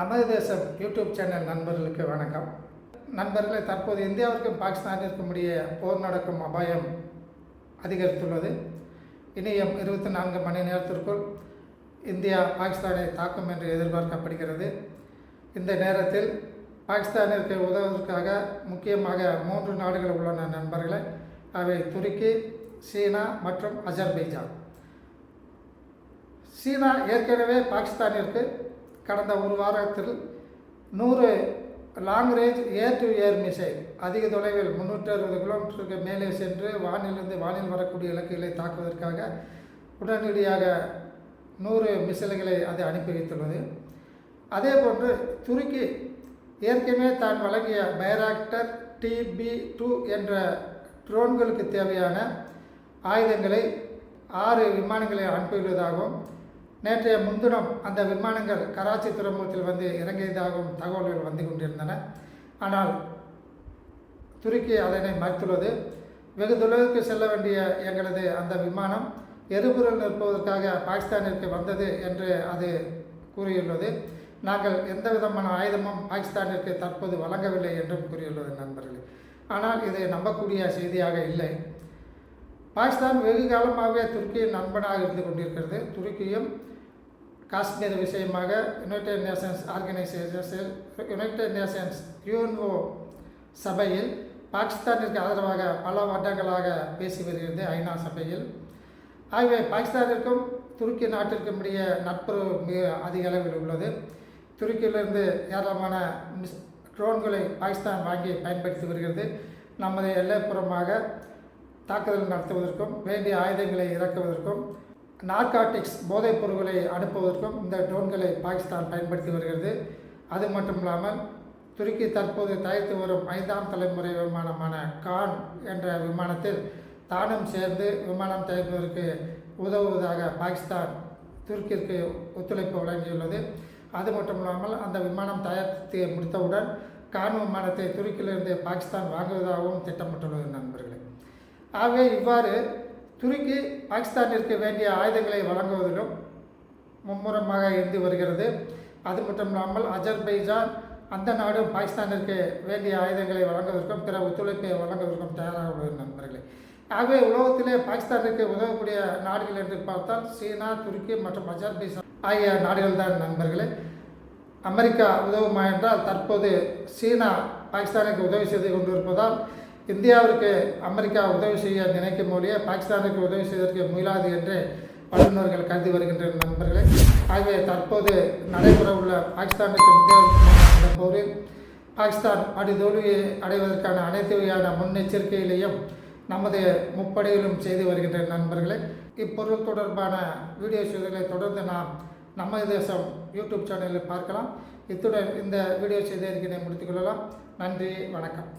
நமதேசம் YouTube channel நண்பர்களுக்கு வணக்கம். நண்பர்களே தற்போது இந்தியாவிற்கும் பாகிஸ்தானிற்கும் இடையே போர் நடக்கும் அபாயம் அதிகரித்துள்ளது. இணையம் இருபத்தி நான்கு மணி நேரத்திற்குள் இந்தியா பாகிஸ்தானை தாக்கும் என்று எதிர்பார்க்கப்படுகிறது. இந்த நேரத்தில் பாகிஸ்தானிற்கு உதவுவதற்காக முக்கியமாக மூன்று நாடுகள் உள்ளன நண்பர்களே. அவை துருக்கி சீனா மற்றும் அஜர்பைஜான் சீனா ஏற்கனவே பாகிஸ்தானிற்கு கடந்த ஒரு வாரத்தில் நூறு long range air to air missile அதிக தொலைவில் முந்நூற்றி அறுபது கிலோமீட்டருக்கு மேலே சென்று வானிலிருந்து வானில் வரக்கூடிய இலக்குகளை தாக்குவதற்காக உடனடியாக நூறு மிசைல்களை அது அனுப்பி வைத்துள்ளது. அதே போன்று துருக்கி ஏற்கனவே தான் வழங்கிய பைராக்டர் டிபி டூ என்ற ட்ரோன்களுக்கு தேவையான ஆயுதங்களை ஆறு விமானங்களை அனுப்பியுள்ளதாகவும் நேற்றைய முன்தினம் அந்த விமானங்கள் கராச்சி துறைமுகத்தில் வந்து இறங்கியதாகவும் தகவல்கள் வந்து கொண்டிருந்தன. ஆனால் துருக்கி அதனை மறுத்துள்ளது. வெகு தொலைவுக்கு செல்ல வேண்டிய எங்களது அந்த விமானம் எரிபொருள் நிற்பதற்காக பாகிஸ்தானிற்கு வந்தது என்று அது கூறியுள்ளது. நாங்கள் எந்த விதமான ஆயுதமும் பாகிஸ்தானிற்கு தற்போது வழங்கவில்லை என்றும் கூறியுள்ளது நண்பர்களே. ஆனால் இது நம்பக்கூடிய செய்தியாக இல்லை. பாகிஸ்தான் வெகு காலமாகவே துருக்கியின் நண்பனாக இருந்து கொண்டிருக்கிறது. துருக்கியும் காஷ்மீர் விஷயமாக United Nations Organisation United Nations UNO சபையில் பாகிஸ்தானிற்கு ஆதரவாக பல வருடங்களாக பேசி வருகிறது ஐநா சபையில். ஆகவே பாகிஸ்தானிற்கும் துருக்கி நாட்டிற்கும் இடையே நட்புறவு மிக அதிக அளவில் உள்ளது. துருக்கியிலிருந்து ஏராளமான மிஸ் ட்ரோன்களை பாகிஸ்தான் வாங்கி பயன்படுத்தி வருகிறது. நமது எல்லைப்புறமாக தாக்குதல் நடத்துவதற்கும் வேண்டிய ஆயுதங்களை இறக்குவதற்கும் நார்காட்டிக்ஸ் போதைப் பொருட்களை அனுப்புவதற்கும் இந்த ட்ரோன்களை பாகிஸ்தான் பயன்படுத்தி வருகிறது. அது மட்டும் இல்லாமல் துருக்கி தற்போது தயாரித்து வரும் ஐந்தாம் தலைமுறை விமானமான கான் என்ற விமானத்தில் தானும் சேர்ந்து விமானம் தயாரிப்பதற்கு உதவுவதாக பாகிஸ்தான் துருக்கிற்கு ஒத்துழைப்பு வழங்கியுள்ளது. அது மட்டும் இல்லாமல் அந்த விமானம் தயாரித்து முடித்தவுடன் கான் விமானத்தை துருக்கியிலிருந்து பாகிஸ்தான் வாங்குவதாகவும் திட்டமிட்டுள்ளது. ஆகவே இவ்வாறு துருக்கி பாகிஸ்தானிற்கு வேண்டிய ஆயுதங்களை வழங்குவதிலும் மும்முரமாக இருந்து வருகிறது. அது மட்டும் இல்லாமல் அஜர்பைஜான் அந்த நாடும் பாகிஸ்தானிற்கு வேண்டிய ஆயுதங்களை வழங்குவதற்கும் பிற ஒத்துழைப்பை வழங்குவதற்கும் தயாராக உள்ளது நண்பர்களே. ஆகவே உலகத்திலே பாகிஸ்தானிற்கு உதவக்கூடிய நாடுகள் என்று பார்த்தால் சீனா துருக்கி மற்றும் அஜர்பைஜான் ஆகிய நாடுகள் தான் நண்பர்களே. அமெரிக்கா உதவுமா என்றால் தற்போது சீனா பாகிஸ்தானுக்கு உதவி செய்து கொண்டிருப்பதால் இந்தியாவிற்கு அமெரிக்கா உதவி செய்ய நினைக்கும் போதே பாகிஸ்தானுக்கு உதவி செய்வதற்கு முயலாது என்று வல்லுநர்கள் கருதி வருகின்ற நண்பர்களே. ஆகவே தற்போது நடைபெற உள்ள பாகிஸ்தானுக்கு இந்த போரில் பாகிஸ்தான் அடிதோல்வியை அடைவதற்கான அனைத்து வகையான முன்னெச்சரிக்கையிலையும் நமது முப்படையிலும் செய்து வருகின்ற நண்பர்களே. இப்பொருள் தொடர்பான வீடியோ செய்திகளை தொடர்ந்து நாம் நம்ம தேசம் யூடியூப் சேனலில் பார்க்கலாம். இத்துடன் இந்த வீடியோ செய்திருக்கிறேன் முடித்துக்கொள்ளலாம் நன்றி வணக்கம்.